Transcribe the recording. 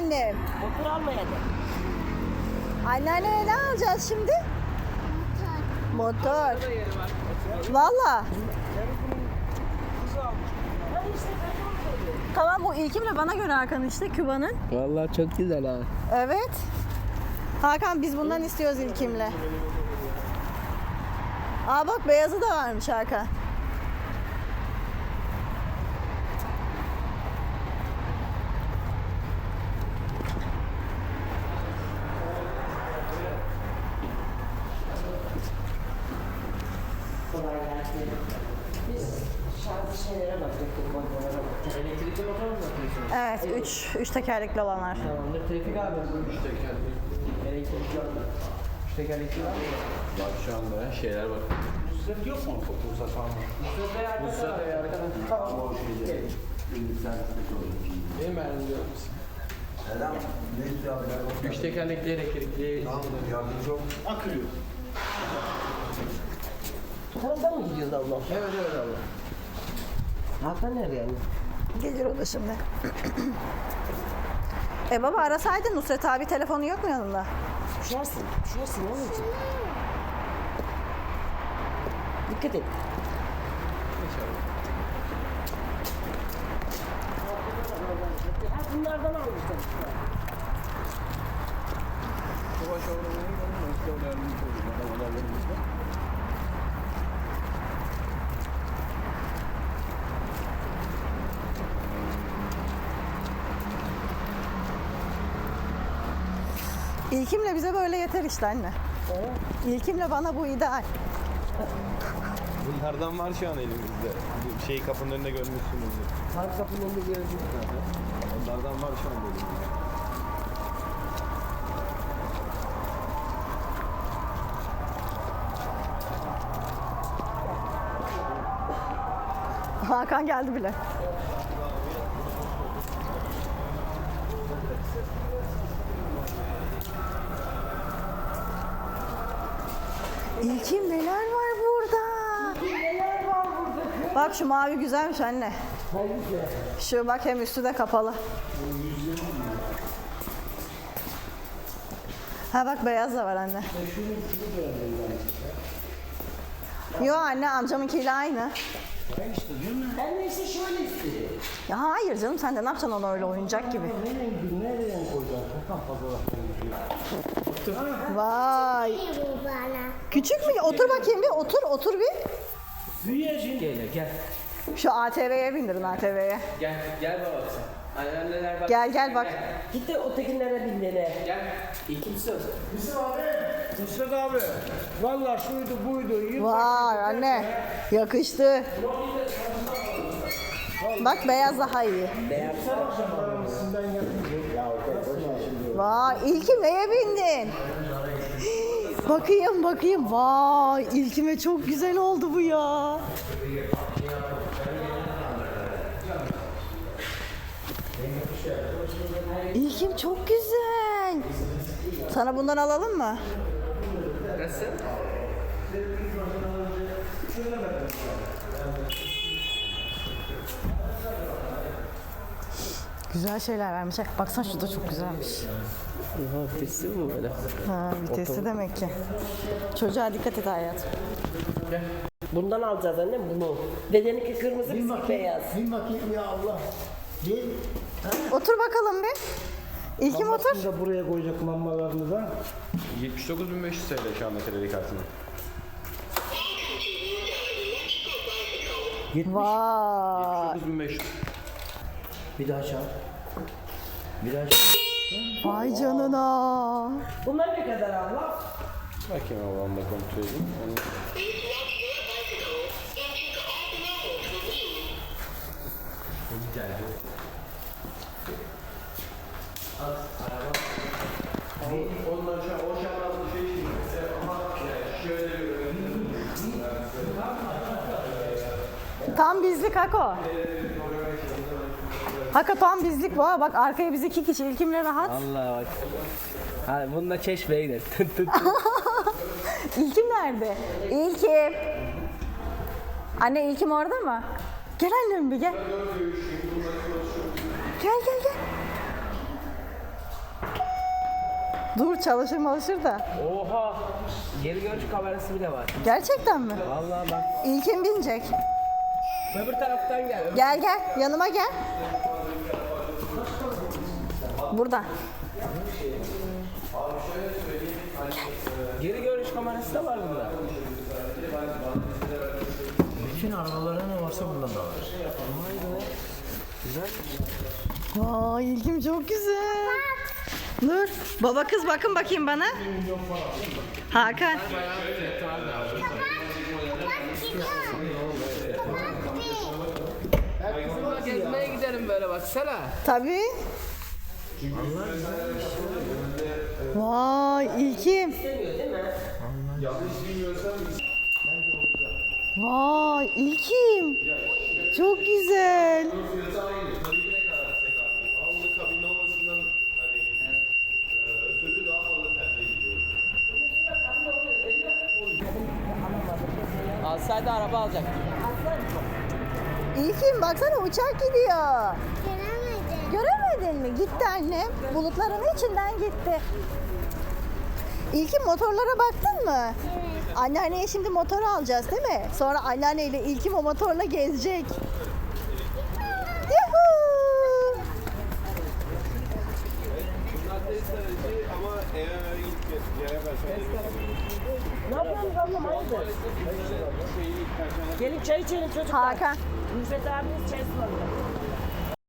annem? Motor almaya da. Anneanneye ne alacağız şimdi? Motor. Valla. Tamam bu ilkimle bana göre Hakan işte Küba'nın. Vallahi çok güzel ha. Evet. Hakan biz bundan istiyoruz ilkimle. Aa bak beyazı da varmış Hakan. Kolay gelsin. Biz şarjlı şeylere bakıyorduk, motorlara bakıyorduk. Elektrikli motor mu bakıyorsunuz? Evet 3 üç tekerlekli olanlar. Tamamdır. Trafik abi. Üç tekerlekli. Elektrikli mı? Üç tekerlekli var mı? Var şu anda şeyler var. Nusret yok mu? Falan var. Nusret Bey arkada. Nusret Bey arkada. Tamam. Gelin. Benim beğendim diyor musun? Neden? Ne güzel. Üç tekerlekli elektrikli. Tamam yardımcı ol. Akıyor. Tanıdan mı gidiyoruz abla? Evet evet abla. Hakan nerede yani? Gelir o da şimdi. e baba arasaydın Nusret abi telefonu yok mu yanında? Düşersin, düşersin onun için. Dikkat et. Ha bunlardan almışlar işte. Yavaş oynayalım. Nasıl oynayalım? Adam oynayalım. İlkimle bize böyle yeter işte anne. İlkimle bana bu ideal. Bunlardan var şu an elimizde. Bu Şey kapının önünde görmüşsünüzdür. Park kapının önünde gördüm. Onlardan var şu an elimizde. Hakan geldi bile. İlkim neler var burada? Neler var burada? Bak şu mavi güzelmiş anne. Şu bak hem üstü de kapalı. Ha bak beyaz da var anne. Yo anne amcamınkiyle aynı. Ben neyse şöyle istedim. Ya hayır canım sen de ne yapacaksın onu öyle oyuncak gibi. Nereye koyacaksın? Hakan fotoğraflarını Vay. Küçük mü? Otur bakayım bir. Otur, otur bir. Büyüyeceksin. Gel gel. Şu ATV'ye bindirin ATV'ye. Gel. Gel baba sen. Anneanneler bak. Gel gel bak. Git de ötekilere bin dene. Gel. İlkimsi olsun. Nusret abi. Valla şuydu buydu. Yıl Vay anne. Yakıştı. Bak beyaz daha iyi. Vay ilkim neye bindin? Bakayım bakayım. Vay ilkime çok güzel oldu bu ya. İlkim çok güzel. Sana bundan alalım mı? Nasıl? Güzel şeyler vermişler. Baksana şu da çok güzelmiş. Oha vitesi mi böyle? Ha, vitesi demek ki. Çocuğa dikkat et hayat. Bundan alacağız anne bunu. Dedeninki kırmızı bizim beyaz. Bin bakayım ya Allah. Bin. Otur bakalım bir. İlkim otur. De buraya koyacak mammalarını da. 79.500 TL şu anda kredi kartının. Vay. 79.500. Bir daha çal. Bir daha çal. Vay canına. Bunlar ne kadar abla? Bakayım ablam da kontrol edeyim. Yani Ondan şu o şartlarda şey şimdi ama şöyle Tam bizlik Hako. Hako tam bizlik bu. Bak arkaya biz iki kişi. İlkimle rahat. Allah bak. Ha bununla çeşmeye gider. Tın tın tın. İlkim nerede? İlkim. Anne İlkim orada mı? Gel annem bir gel. Gel gel gel. Dur çalışır malışır da. Oha. Geri görüş kamerası bile var. Gerçekten mi? Vallahi bak. İlkin binecek. Öbür taraftan gel. Gel gel yanıma gel. Burada. Geri görüş kamerası da var bunda. Bütün arabalara ne varsa bundan da var. Vay ilkim çok güzel. Dur. Baba kız bakın bakayım bana. Hakan. Gezmeye gidelim böyle baksana. Tabii. Vay ilkim. Vay ilkim. Çok güzel. Alsaydı araba alacak. İlkim baksana uçak gidiyor. Göremedin mi? Gitti annem. Bulutların içinden gitti. İlkim motorlara baktın mı? Evet. Anneanneye şimdi motor alacağız değil mi? Sonra anneanneyle İlkim o motorla gezecek. Yere Ne yapıyorsunuz ablam hayırdır? Gelin çay içelim çocuklar. Hakan. Rüfet abiniz çay ısmarladı.